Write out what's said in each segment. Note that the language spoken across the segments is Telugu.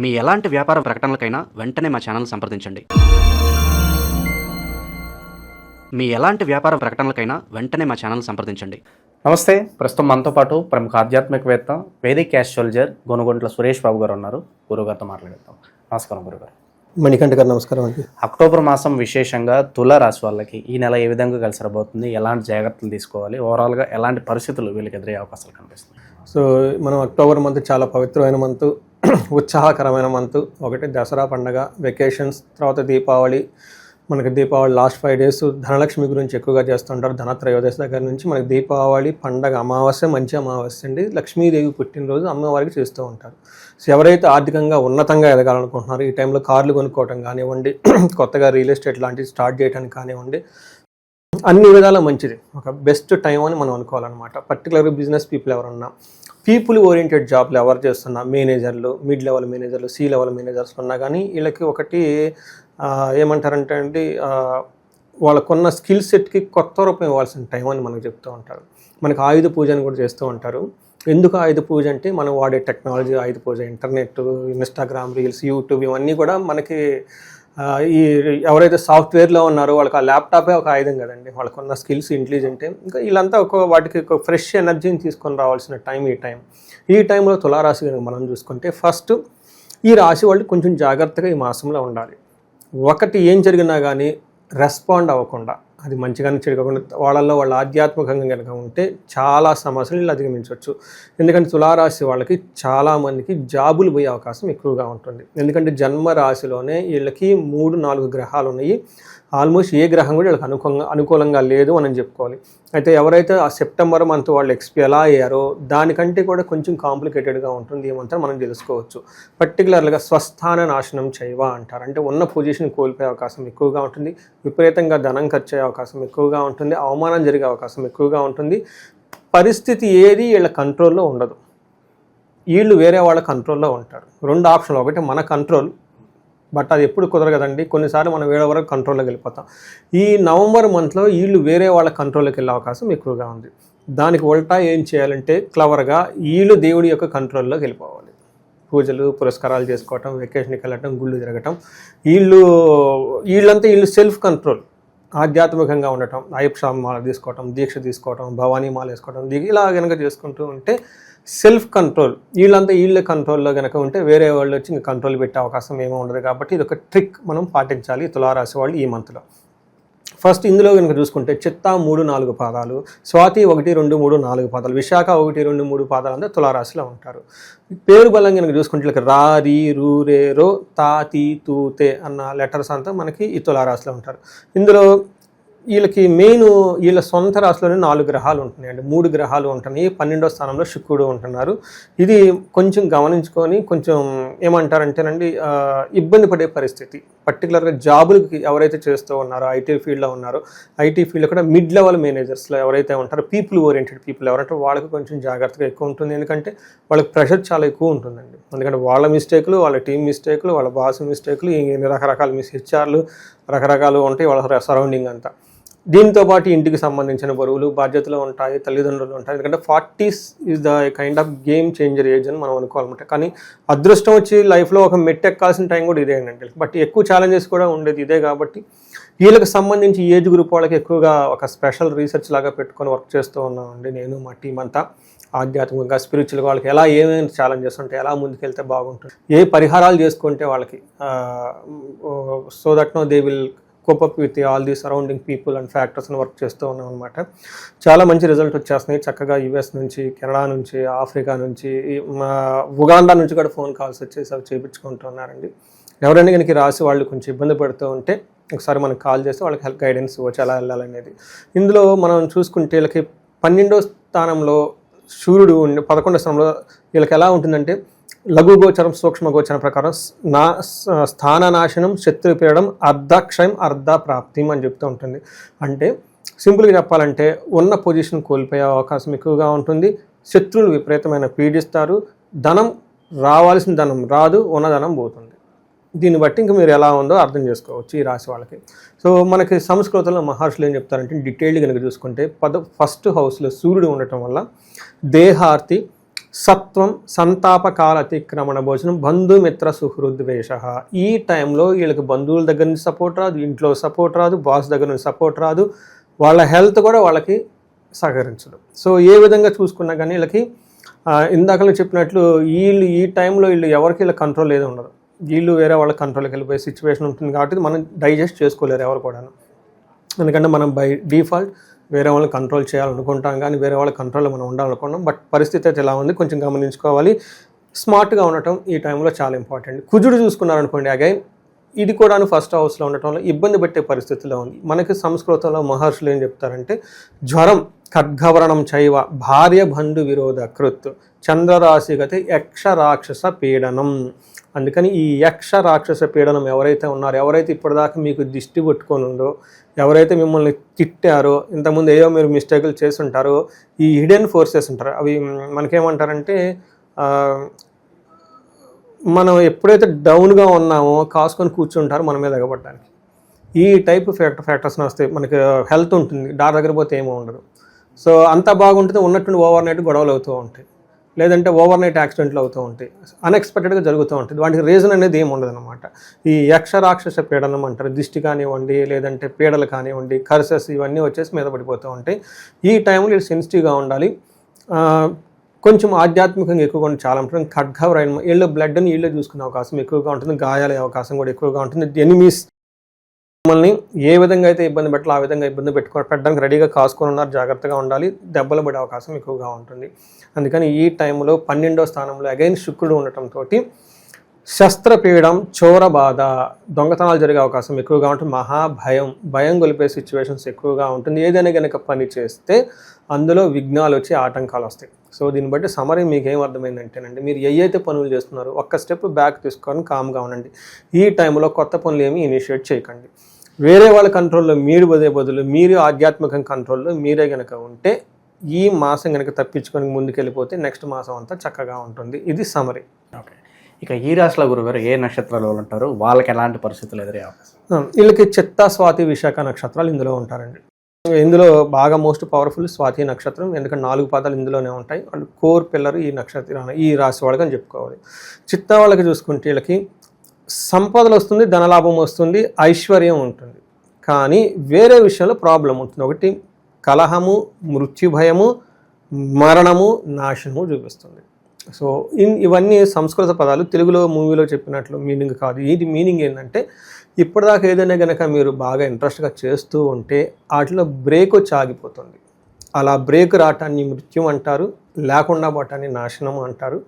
మీ ఎలాంటి వ్యాపార ప్రకటనలకైనా వెంటనే మా ఛానల్ సంప్రదించండి. మీ ఎలాంటి వ్యాపార ప్రకటనలకైనా వెంటనే మా ఛానల్ సంప్రదించండి. నమస్తే ప్రస్తుతం మనతో పాటు ప్రముఖ ఆధ్యాత్మికవేత్త వేదిక్ యాస్ట్రాలజర్ గొనుగొంట్ల సురేష్ బాబు గారు ఉన్నారు. గురుగారితో మాట్లాడేద్దాం. నమస్కారం గురుగారు మణికంఠ గారు నమస్కారం అండి. అక్టోబర్ మాసం విశేషంగా తుల రాశి వాళ్ళకి ఈ నెల ఏ విధంగా కలిసి రాబోతుంది ఎలాంటి జాగ్రత్తలు తీసుకోవాలి ఓవరాల్గా ఎలాంటి పరిస్థితులు వీళ్ళకి ఎదురయ్యే అవకాశాలు కనిపిస్తుంది సో మనం అక్టోబర్ మంత్ చాలా పవిత్రమైన మంత్. ఉత్సాహకరమైన మంత్. ఒకటి దసరా పండగ వెకేషన్స్ తర్వాత దీపావళి. మనకి Deepavali last five days Dhanalakshmi గురించి ఎక్కువగా చేస్తుంటారు. ధనత్రయోదశి దగ్గర నుంచి మనకి దీపావళి పండగ అమావాస్య మంచి అమావాస్య అండి. లక్ష్మీదేవి పుట్టినరోజు అమ్మవారికి చేస్తూ ఉంటారు. సో ఎవరైతే ఆర్థికంగా ఉన్నతంగా ఎదగాలనుకుంటున్నారో ఈ టైంలో కార్లు కొనుక్కోవటం కానివ్వండి కొత్తగా రియల్ ఎస్టేట్ లాంటివి స్టార్ట్ చేయడానికి కానివ్వండి అన్ని విధాల మంచిది. ఒక బెస్ట్ టైం అని మనం అనుకోవాలన్నమాట. పర్టికులర్గా బిజినెస్ పీపుల్ ఎవరున్నా పీపుల్ ఓరియంటెడ్ జాబ్లు ఎవరు చేస్తున్నా మేనేజర్లు మిడ్ లెవెల్ మేనేజర్లు సీ లెవెల్ మేనేజర్స్ ఉన్నా కానీ వీళ్ళకి ఒకటి ఏమంటారంటే అండి వాళ్ళకున్న స్కిల్ సెట్కి కొత్త రూపం ఇవ్వాల్సిన టైం అని మనకు చెప్తూ ఉంటారు. మనకి ఆయుధ పూజ అని కూడా చేస్తూ ఉంటారు. ఎందుకు ఆయుధ పూజ అంటే మనం వాడే technology Ayudha Puja internet Instagram reels YouTube ఇవన్నీ కూడా మనకి ఈ ఎవరైతే సాఫ్ట్వేర్లో ఉన్నారో వాళ్ళకి ఆ ల్యాప్టాపే ఒక ఆయుధం కదండి. వాళ్ళకున్న స్కిల్స్ ఇంటెలిజెంటే. ఇంకా వీళ్ళంతా ఒక వాటికి ఒక ఫ్రెష్ ఎనర్జీని తీసుకొని రావాల్సిన టైం ఈ టైం ఈ టైంలో తులారాశి కనుక మనం చూసుకుంటే ఫస్ట్ ఈ రాశి వాళ్ళు కొంచెం జాగ్రత్తగా ఈ మాసంలో ఉండాలి. ఒకటి ఏం జరిగినా కానీ రెస్పాండ్ అవ్వకుండా అది మంచిగానే చెడుకోకుండా వాళ్ళల్లో వాళ్ళ ఆధ్యాత్మికంగా కనుక ఉంటే చాలా సమస్యలు వీళ్ళు అధిగమించవచ్చు. ఎందుకంటే తులారాశి వాళ్ళకి చాలామందికి జాబులు పోయే అవకాశం ఎక్కువగా ఉంటుంది. ఎందుకంటే జన్మ రాశిలోనే వీళ్ళకి మూడు నాలుగు గ్రహాలు ఉన్నాయి. ఆల్మోస్ట్ ఏ గ్రహం కూడా వీళ్ళకి అనుకూలంగా అనుకూలంగా లేదు అని చెప్పుకోవాలి. అయితే ఎవరైతే ఆ సెప్టెంబర్ మంత్ వాళ్ళు ఎక్స్పీ ఎలా అయ్యారో దానికంటే కూడా కొంచెం కాంప్లికేటెడ్గా ఉంటుంది ఏమంటారు మనం తెలుసుకోవచ్చు. పర్టికులర్గా స్వస్థాన నాశనం చేయవా అంటారు. అంటే ఉన్న పొజిషన్ కోల్పోయే అవకాశం ఎక్కువగా ఉంటుంది. విపరీతంగా ధనం ఖర్చు అయ్యే అవకాశం ఎక్కువగా ఉంటుంది. అవమానం జరిగే అవకాశం ఎక్కువగా ఉంటుంది. పరిస్థితి ఏది వీళ్ళ కంట్రోల్లో ఉండదు. వీళ్ళు వేరే వాళ్ళ కంట్రోల్లో ఉంటారు. రెండు ఆప్షన్లు. ఒకటి మన కంట్రోల్ బట్ అది ఎప్పుడు కుదరదు కదండి. కొన్నిసార్లు మనం వేరే వరకు కంట్రోల్లోకి వెళ్ళిపోతాం. ఈ నవంబర్ మంత్లో వీళ్ళు వేరే వాళ్ళ కంట్రోల్లోకి వెళ్ళే అవకాశం ఎక్కువగా ఉంది. దానికి ఉల్టా ఏం చేయాలంటే క్లవర్గా వీళ్ళు దేవుడి యొక్క కంట్రోల్లోకి వెళ్ళిపోవాలి. పూజలు పురస్కారాలు చేసుకోవటం వెకేషన్కి వెళ్ళటం గుళ్ళు తిరగటం. వీళ్ళు వీళ్ళంతా వీళ్ళు సెల్ఫ్ కంట్రోల్ ఆధ్యాత్మికంగా ఉండటం. అయ్యప్ప తీసుకోవటం దీక్ష తీసుకోవటం భవానీ మాల వేసుకోవటం ఇలా కనుక చేసుకుంటూ ఉంటే సెల్ఫ్ కంట్రోల్. వీళ్ళంతా వీళ్ళ కంట్రోల్లో కనుక ఉంటే వేరే వాళ్ళు వచ్చి ఇంకా కంట్రోల్ పెట్టే అవకాశం ఏమీ ఉండదు కాబట్టి ఇది ఒక ట్రిక్ మనం పాటించాలి తులారాశి వాళ్ళు ఈ మంత్లో. ఫస్ట్ ఇందులో కనుక చూసుకుంటే చిత్త మూడు నాలుగు పాదాలు స్వాతి ఒకటి రెండు మూడు నాలుగు పాదాలు విశాఖ ఒకటి రెండు మూడు పాదాలు అంతా తులారాశిలో ఉంటారు. పేరు బలం కనుక చూసుకుంటే రా రీ రూ రే రో తా తీ తూ తే అన్న లెటర్స్ అంతా మనకి ఈ తులారాశిలో ఉంటారు. ఇందులో వీళ్ళకి మెయిన్ వీళ్ళ సొంత రాశిలోనే నాలుగు గ్రహాలు ఉంటున్నాయండి. మూడు గ్రహాలు ఉంటున్నాయి. పన్నెండో స్థానంలో శుక్రుడు ఉంటున్నారు. ఇది కొంచెం గమనించుకొని కొంచెం ఏమంటారంటేనండి ఇబ్బంది పడే పరిస్థితి. పర్టికులర్గా జాబులకి ఎవరైతే చేస్తూ ఉన్నారో ఐటీ ఫీల్డ్లో ఉన్నారో ఐటీ ఫీల్డ్లో కూడా మిడ్ లెవెల్ మేనేజర్స్లో ఎవరైతే ఉంటారో పీపుల్ ఓరియంటెడ్ పీపుల్ ఎవరంటే వాళ్ళకి కొంచెం జాగ్రత్తగా ఎక్కువ ఉంటుంది. ఎందుకంటే వాళ్ళకి ప్రెషర్ చాలా ఎక్కువ ఉంటుందండి. ఎందుకంటే వాళ్ళ మిస్టేక్లు వాళ్ళ టీం మిస్టేక్లు వాళ్ళ బాస్ మిస్టేక్లు రకరకాల మిస్ హెచ్ఆర్లు రకరకాలు ఉంటాయి వాళ్ళ సరౌండింగ్ అంతా. దీంతో పాటు ఇంటికి సంబంధించిన బరువులు బాధ్యతలు ఉంటాయి తల్లిదండ్రులు ఉంటాయి. ఎందుకంటే forties is the kind of game changer age అని మనం అనుకోవాలన్నమాట. కానీ అదృష్టం వచ్చి లైఫ్లో ఒక మెట్ ఎక్కాల్సిన టైం కూడా ఇదేనండి బట్ ఎక్కువ ఛాలెంజెస్ కూడా ఉండేది ఇదే కాబట్టి వీళ్ళకి సంబంధించి ఏజ్ గ్రూప్ వాళ్ళకి ఎక్కువగా ఒక స్పెషల్ రీసెర్చ్ లాగా పెట్టుకొని వర్క్ చేస్తూ ఉన్నామండి నేను మా టీం అంతా. ఆధ్యాత్మికంగా స్పిరిచువల్ వాళ్ళకి ఎలా ఏమేమి ఛాలెంజెస్ ఉంటాయి ఎలా ముందుకెళ్తే బాగుంటుంది ఏ పరిహారాలు చేసుకుంటే వాళ్ళకి so that no they will cope up with all the surrounding people and ఫ్యాక్టర్స్ని work చేస్తూ ఉన్నాం అనమాట చాలా మంచి రిజల్ట్ వచ్చేస్తున్నాయి. చక్కగా యుఎస్ నుంచి కెనడా నుంచి ఆఫ్రికా నుంచి మా ఉగాండా నుంచి కూడా ఫోన్ కాల్స్ వచ్చేసి అవి చేయించుకుంటున్నారండి ఎవరైనా కనుక రాసి వాళ్ళు కొంచెం ఇబ్బంది పడుతూ ఉంటే ఒకసారి మనకు కాల్ చేస్తే వాళ్ళకి హెల్ప్ గైడెన్స్ ఇవ్వచ్చు ఎలా వెళ్ళాలనేది. ఇందులో మనం చూసుకుంటే వీళ్ళకి పన్నెండో స్థానంలో సూర్యుడు ఉండి పదకొండో స్థానంలో వీళ్ళకి ఎలా ఉంటుందంటే లఘు గోచరం సూక్ష్మ గోచరం ప్రకారం నా స్థాననాశనం స్థాన నాశనం శత్రు పీడడం అర్ధక్షయం అర్ధ ప్రాప్తి అని చెప్తూ ఉంటుంది. అంటే సింపుల్గా చెప్పాలంటే ఉన్న పొజిషన్ కోల్పోయే అవకాశం ఎక్కువగా ఉంటుంది. శత్రువులు విపరీతమైన పీడిస్తారు. ధనం రావాల్సిన ధనం రాదు ఉన్న ధనం పోతుంది. దీన్ని బట్టి ఇంక మీరు ఎలా ఉందో అర్థం చేసుకోవచ్చు ఈ రాశి వాళ్ళకి. సో మనకి సంస్కృతంలో మహర్షులు ఏం చెప్తారంటే డీటెయిల్డ్ కనుక చూసుకుంటే పద ఫస్ట్ హౌస్లో సూర్యుడు ఉండటం వల్ల దేహార్తి సత్వం సంతాపకాల అతిక్రమణ భోజనం బంధుమిత్ర సుహృద్వేష. ఈ టైంలో వీళ్ళకి బంధువుల దగ్గర నుంచి సపోర్ట్ రాదు ఇంట్లో సపోర్ట్ రాదు బాస్ దగ్గర నుంచి సపోర్ట్ రాదు. వాళ్ళ హెల్త్ కూడా వాళ్ళకి సహకరించదు. సో ఏ విధంగా చూసుకున్నా కానీ వీళ్ళకి ఇందాకలో చెప్పినట్లు వీళ్ళు ఈ టైంలో వీళ్ళు ఎవరికి వీళ్ళ కంట్రోల్ ఏది ఉండదు. వీళ్ళు వేరే వాళ్ళ కంట్రోల్కి వెళ్ళిపోయే సిచ్యువేషన్ ఉంటుంది కాబట్టి మనం డైజెస్ట్ చేసుకోలేరు ఎవరు కూడాను. ఎందుకంటే మనం బై డిఫాల్ట్ వేరే వాళ్ళని కంట్రోల్ చేయాలనుకుంటాం కానీ వేరే వాళ్ళ కంట్రోల్లో మనం ఉండాలనుకుంటాం బట్ పరిస్థితి అయితే ఎలా ఉంది? కొంచెం గమనించుకోవాలి. స్మార్ట్గా ఉండటం ఈ టైంలో చాలా ఇంపార్టెంట్ కుజుడు చూసుకున్నారనుకోండి అగైన్ ఇది కూడా ఫస్ట్ హౌస్లో ఉండటంలో ఇబ్బంది పెట్టే పరిస్థితిలో ఉంది. మనకి సంస్కృతంలో మహర్షులు ఏం చెప్తారంటే జ్వరం ఖడ్గవరణం చైవ భార్య బంధు విరోధ కృత్ చంద్రరాశిగతి యక్ష రాక్షస పీడనం. అందుకని ఈ యక్ష రాక్షస పీడనం ఎవరైతే ఉన్నారో ఎవరైతే ఇప్పటిదాకా మీకు దిష్టి కొట్టుకొని ఉందో ఎవరైతే మిమ్మల్ని తిట్టారో ఇంతకుముందు ఏవో మీరు మిస్టేకులు చేసి ఉంటారో ఈ హిడెన్ ఫోర్సెస్ ఉంటారు. అవి మనకేమంటారంటే మనం ఎప్పుడైతే డౌన్గా ఉన్నామో కాసుకొని కూర్చుంటారో మన మీద ఎగబడడానికి. ఈ టైప్ ఫ్యాక్టర్ ఫ్యాక్టర్స్ని వస్తాయి మనకి హెల్త్ ఉంటుంది డాక్టర్ దగ్గర పోతే ఏమీ ఉండదు. సో అంత బాగుంటుంది ఉన్నట్టుండి ఓవర్ నైట్ గొడవలు అవుతూ ఉంటాయి. లేదంటే ఓవర్ నైట్ యాక్సిడెంట్లు అవుతూ ఉంటాయి. అన్ఎక్స్పెక్టెడ్గా జరుగుతూ ఉంటుంది వాటికి రీజన్ అనేది ఏమి ఉండదు అనమాట ఈ యక్షరాక్షస పీడనం అంటారు. దిష్టి కానివ్వండి లేదంటే పీడలు కానివ్వండి కర్సెస్ ఇవన్నీ వచ్చేసి మీద పడిపోతూ ఉంటాయి. ఈ టైంలో ఇది సెన్సిటివ్గా ఉండాలి. కొంచెం ఆధ్యాత్మికంగా ఎక్కువగా ఉంటుంది చాలా ఉంటుంది. ఖడ్గవరైన వీళ్ళు బ్లడ్ని వీళ్ళే చూసుకునే అవకాశం ఎక్కువగా ఉంటుంది. గాయాలయ్యే అవకాశం కూడా ఎక్కువగా ఉంటుంది. ఎనిమీస్ మిమ్మల్ని ఏ విధంగా అయితే ఇబ్బంది పెట్టాలో ఆ విధంగా ఇబ్బంది పెట్టుకో పెట్టడానికి రెడీగా కాసుకొని ఉన్నారు జాగ్రత్తగా ఉండాలి దెబ్బలు పడే అవకాశం ఎక్కువగా ఉంటుంది. అందుకని ఈ టైంలో పన్నెండో స్థానంలో అగైన్ శుక్రుడు ఉండటంతో శస్త్రపీడం చోర బాధ దొంగతనాలు జరిగే అవకాశం ఎక్కువగా ఉంటుంది. మహాభయం భయం గొలిపే సిచ్యువేషన్స్ ఎక్కువగా ఉంటుంది. ఏదైనా కనుక పని చేస్తే అందులో విఘ్నాలు వచ్చి ఆటంకాలు వస్తాయి. సో దీన్ని బట్టి సమరీ మీకు ఏం అర్థమైందంటేనండి మీరు ఏవైతే పనులు చేస్తున్నారో ఒక్క స్టెప్ బ్యాక్ తీసుకొని కామ్గా ఉండండి. ఈ టైంలో కొత్త పనులు ఏమి ఇనిషియేట్ చేయకండి. వేరే వాళ్ళ కంట్రోల్లో మీరు బదే బదులు మీరు ఆధ్యాత్మిక కంట్రోల్లో మీరే కనుక ఉంటే ఈ మాసం కనుక తప్పించుకొని ముందుకెళ్ళిపోతే నెక్స్ట్ మాసం అంతా చక్కగా ఉంటుంది. ఇది సమరీ ఓకే. ఇక ఈ రాశిలో గురుగారు ఏ నక్షత్రాలు వాళ్ళు ఉంటారు? వాళ్ళకి ఎలాంటి పరిస్థితులు ఎదురయ్యే అవకాశం? ఆ, వీళ్ళకి చిత్త స్వాతి విశాఖ నక్షత్రాలు ఇందులో ఉంటారండి. ఇందులో బాగా మోస్ట్ పవర్ఫుల్ స్వాతి నక్షత్రం ఎందుకంటే నాలుగు పాదాలు ఇందులోనే ఉంటాయి. అండ్ కోర్ పిల్లర్ ఈ నక్షత్రం ఈ రాశి వాళ్ళకి అని చెప్పుకోవాలి. చిత్త వాళ్ళకి చూసుకుంటే వీళ్ళకి సంపదలు వస్తుంది ధనలాభం వస్తుంది ఐశ్వర్యం ఉంటుంది. కానీ వేరే విషయంలో ప్రాబ్లం ఉంటుంది. ఒకటి కలహము మృత్యుభయము మరణము నాశనము చూపిస్తుంది. సో ఇన్ ఇవన్నీ సంస్కృత పదాలు. తెలుగులో మూవీలో చెప్పినట్లు మీనింగ్ కాదు. ఇది మీనింగ్ ఏంటంటే ఇప్పటిదాకా ఏదైనా కనుక మీరు బాగా ఇంట్రెస్ట్గా చేస్తూ ఉంటే వాటిలో బ్రేక్ వచ్చి ఆగిపోతుంది. అలా బ్రేక్ రావటాన్ని మృత్యం అంటారు లేకుండా పోవటాన్ని నాశనం అంటారు.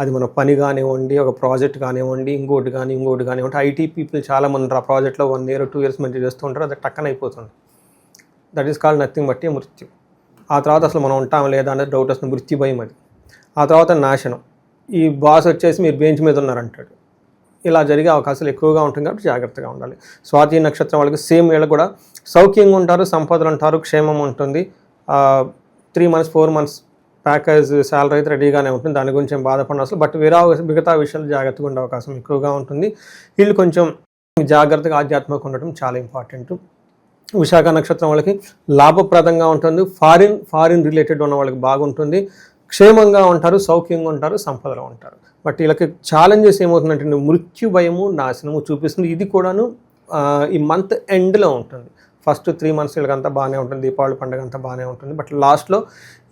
అది మన పని కానివ్వండి ఒక ప్రాజెక్ట్ కానివ్వండి ఇంకోటి కానీ ఇంకోటి కానివ్వండి. ఐటీ పీపుల్ చాలా మంది ఆ ప్రాజెక్ట్లో వన్ ఇయర్ టూ ఇయర్స్ మంచి చేస్తూ ఉంటారు అది టక్కన అయిపోతుంది. దట్ ఈస్ కాల్డ్ నథింగ్ బట్టి మృత్యు. ఆ తర్వాత అసలు మనం ఉంటాం లేదా అనేది డౌట్ వస్తుంది మృత్యు భయం అది. ఆ తర్వాత నాశనం. ఈ బాస్ వచ్చేసి మీరు బెంచ్ మీద ఉన్నారంటాడు. ఇలా జరిగే అవకాశాలు ఎక్కువగా ఉంటుంది కాబట్టి జాగ్రత్తగా ఉండాలి. స్వాతి నక్షత్రం వాళ్ళకి సేమ్ వీళ్ళకి కూడా సౌఖ్యంగా ఉంటారు సంపదలు ఉంటారు క్షేమం ఉంటుంది. Three months four months package salary అయితే రెడీగానే ఉంటుంది. దాని గురించి ఏం బాధపడిన అసలు. బట్ వేరే మిగతా విషయాలు జాగ్రత్తగా ఉండే అవకాశం ఎక్కువగా ఉంటుంది. వీళ్ళు కొంచెం జాగ్రత్తగా ఆధ్యాత్మికంగా ఉండటం చాలా ఇంపార్టెంట్ విశాఖ నక్షత్రం వాళ్ళకి లాభప్రదంగా ఉంటుంది. ఫారిన్ ఫారిన్ రిలేటెడ్ ఉన్న వాళ్ళకి బాగుంటుంది. క్షేమంగా ఉంటారు సౌఖ్యంగా ఉంటారు సంపదలో ఉంటారు. బట్ వీళ్ళకి ఛాలెంజెస్ ఏమవుతుందంటే మృత్యు భయము నాశనము చూపిస్తుంది. ఇది కూడాను ఈ మంత్ ఎండ్లో ఉంటుంది. ఫస్ట్ త్రీ మంత్స్ వీళ్ళకంతా బాగానే ఉంటుంది దీపావళి పండుగ అంతా బాగానే ఉంటుంది. బట్ లాస్ట్లో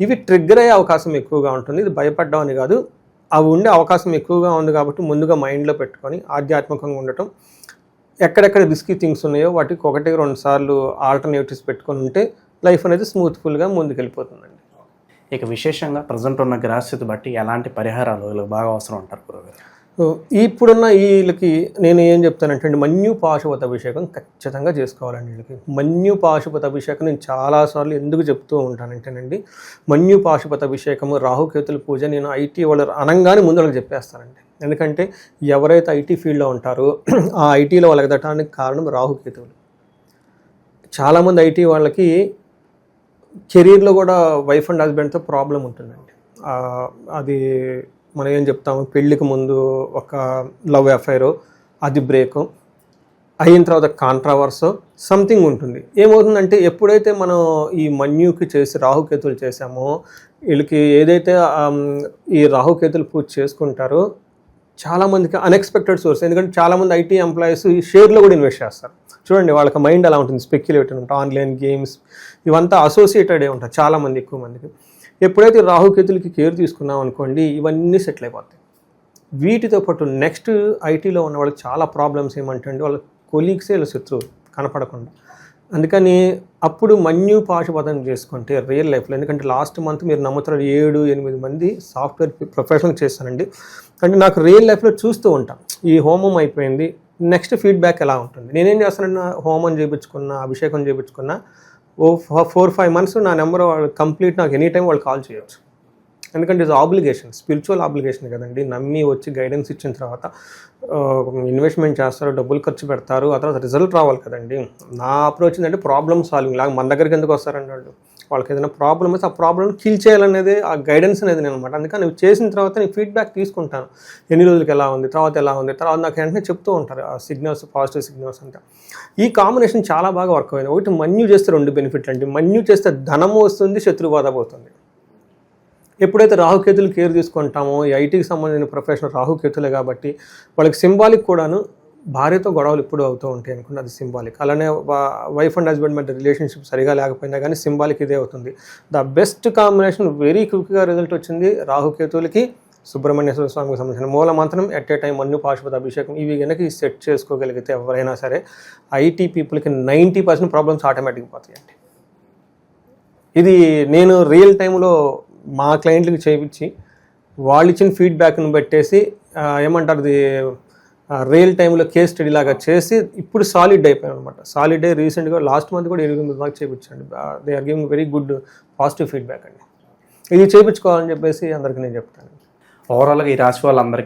ఇవి ట్రిగ్గర్ అయ్యే అవకాశం ఎక్కువగా ఉంటుంది. ఇది భయపడ్డం అని కాదు. అవి ఉండే అవకాశం ఎక్కువగా ఉంది కాబట్టి ముందుగా మైండ్లో పెట్టుకొని ఆధ్యాత్మికంగా ఉండటం ఎక్కడెక్కడ రిస్కీ థింగ్స్ ఉన్నాయో వాటికి ఒకటి రెండు సార్లు ఆల్టర్నేటివ్స్ పెట్టుకొని ఉంటే లైఫ్ అనేది స్మూత్ఫుల్గా ముందుకెళ్ళిపోతుందండి. ఇక విశేషంగా ప్రజెంట్ ఉన్న గ్రహస్థితి బట్టి ఎలాంటి పరిహారాలు వీళ్ళకి బాగా అవసరం అంటారు గురుగారు ఇప్పుడున్న వీళ్ళకి నేను ఏం చెప్తానంటే అండి మన్యు పాశుపత అభిషేకం ఖచ్చితంగా చేసుకోవాలండి వీళ్ళకి. మన్యు పాశుపత అభిషేకం నేను చాలాసార్లు ఎందుకు చెప్తూ ఉంటానంటేనండి మన్యు పాశుపత అభిషేకము రాహుకేతుల పూజ నేను ఐటీ వాళ్ళు అనగానే ముందు వాళ్ళకి చెప్పేస్తానండి. ఎందుకంటే ఎవరైతే ఐటీ ఫీల్డ్లో ఉంటారో ఆ ఐటీలో వాళ్ళకి ఎదటానికి కారణం రాహుకేతువులు. చాలామంది ఐటీ వాళ్ళకి కెరీర్లో కూడా వైఫ్ అండ్ హస్బెండ్తో ప్రాబ్లం ఉంటుందండి. అది మనం ఏం చెప్తాము? పెళ్ళికి ముందు ఒక లవ్ అఫైరు అది బ్రేకు అయిన తర్వాత కాంట్రావర్స్ సంథింగ్ ఉంటుంది. ఏమవుతుందంటే ఎప్పుడైతే మనం ఈ మన్యుకి చేసి రాహుకేతులు చేసామో వీళ్ళకి ఏదైతే ఈ రాహుకేతులు పూజ చేసుకుంటారో చాలామందికి అన్ఎక్స్పెక్టెడ్ సోర్స్ ఎందుకంటే చాలామంది ఐటీ ఎంప్లాయీస్ ఈ షేర్లో కూడా ఇన్వెస్ట్ చేస్తారు. చూడండి వాళ్ళకి మైండ్ అలా ఉంటుంది? స్పెక్యులేటెడ్ ఉంటుంది ఆన్లైన్ గేమ్స్ ఇవంతా అసోసియేటెడ్ ఉంటారు చాలామంది ఎక్కువ మందికి. ఎప్పుడైతే రాహుకేతులకి కేర్ తీసుకున్నాం అనుకోండి ఇవన్నీ సెటిల్ అయిపోతాయి. వీటితో పాటు నెక్స్ట్ ఐటీలో ఉన్న వాళ్ళకి చాలా ప్రాబ్లమ్స్ ఏమంటే వాళ్ళ కొలీగ్సే వీళ్ళ శత్రువు కనపడకుండా. అందుకని అప్పుడు మన్యు పాశుపదం చేసుకుంటే రియల్ లైఫ్లో ఎందుకంటే లాస్ట్ మంత్ మీరు నమ్ముతారు ఏడు ఎనిమిది మంది సాఫ్ట్వేర్ ప్రొఫెషనల్ చేస్తానండి అంటే నాకు రియల్ లైఫ్లో చూస్తూ ఉంటాం. ఈ హోమం అయిపోయింది నెక్స్ట్ ఫీడ్బ్యాక్ ఎలా ఉంటుంది? నేనేం చేస్తానన్నా హోమం చేయించుకున్నా అభిషేకం చేయించుకున్నా ఓ ఫోర్ ఫైవ్ మంత్స్ నా నెంబర్ వాళ్ళు కంప్లీట్ నాకు ఎనీ టైం వాళ్ళు కాల్ చేయొచ్చు. ఎందుకంటే ఇట్స్ ఆబ్లిగేషన్ స్పిరిచువల్ ఆబ్లిగేషన్ కదండి. నమ్మి వచ్చి గైడెన్స్ ఇచ్చిన తర్వాత ఇన్వెస్ట్మెంట్ చేస్తారు డబ్బులు ఖర్చు పెడతారు ఆ తర్వాత రిజల్ట్ రావాలి కదండి. నా అప్రోచ్ ఏంటంటే ప్రాబ్లమ్ సాల్వింగ్ లాగా మన దగ్గరికి ఎందుకు వస్తారండి వాళ్ళు? వాళ్ళకి ఏదైనా ప్రాబ్లం వస్తే ఆ ప్రాబ్లమ్ కిల్ చేయాలనేది ఆ గైడెన్స్ అనేది నేను అనమాట. అందుకని నువ్వు చేసిన తర్వాత నేను ఫీడ్బ్యాక్ తీసుకుంటాను. ఎన్ని రోజులకి ఎలా ఉంది తర్వాత ఎలా ఉంది తర్వాత నాకు వెంటనే చెప్తూ ఉంటారు ఆ సిగ్నల్స్ పాజిటివ్ సిగ్నల్స్ అంతా ఈ కాంబినేషన్ చాలా బాగా వర్క్ అయింది. ఒకటి మన్యు చేస్తే రెండు బెనిఫిట్లు అండి. మన్యు చేస్తే ధనము వస్తుంది శత్రుబాధ పోతుంది. ఎప్పుడైతే రాహుకేతులు కేర్ తీసుకుంటామో ఈ ఐటీకి సంబంధించిన ప్రొఫెషనల్ రాహుకేతులే కాబట్టి వాళ్ళకి సింబాలిక్ కూడాను భార్యతో గొడవలు ఎప్పుడు అవుతూ ఉంటాయి అనుకుంటే అది సింబాలిక్ అలానే వైఫ్ అండ్ హస్బెండ్ మధ్య రిలేషన్షిప్ సరిగా లేకపోయినా కానీ సింబాలిక్ ఇదే అవుతుంది. ద బెస్ట్ కాంబినేషన్ వెరీ క్విక్గా రిజల్ట్ వచ్చింది రాహుకేతులకి సుబ్రహ్మణ్యేశ్వర స్వామికి సంబంధించిన మూల మంత్రం ఎట్ ఏ టైం మన్ను పాశుపతి అభిషేకం. ఇవి కనుక సెట్ చేసుకోగలిగితే ఎవరైనా సరే ఐటీ పీపుల్కి నైంటీ పర్సెంట్ ప్రాబ్లమ్స్ ఆటోమేటిక్ పోతాయండి. ఇది నేను రియల్ టైంలో మా క్లయింట్లకు చేయించి వాళ్ళు ఇచ్చిన ఫీడ్బ్యాక్ని పెట్టేసి ఏమంటారు అది రియల్ టైంలో కేస్ స్టడీ లాగా చేసి ఇప్పుడు సాలిడ్ అయిపోయాను అనమాట సాలిడ్ అయ్యి రీసెంట్గా లాస్ట్ మంత్ కూడా ఎనిమిది దాకా చేయించండి they are giving very good positive feedback అండి. ఇది చేయించుకోవాలని చెప్పేసి అందరికీ నేను చెప్తాను. ఓవరాల్గా ఈ రాశి వాళ్ళందరికీ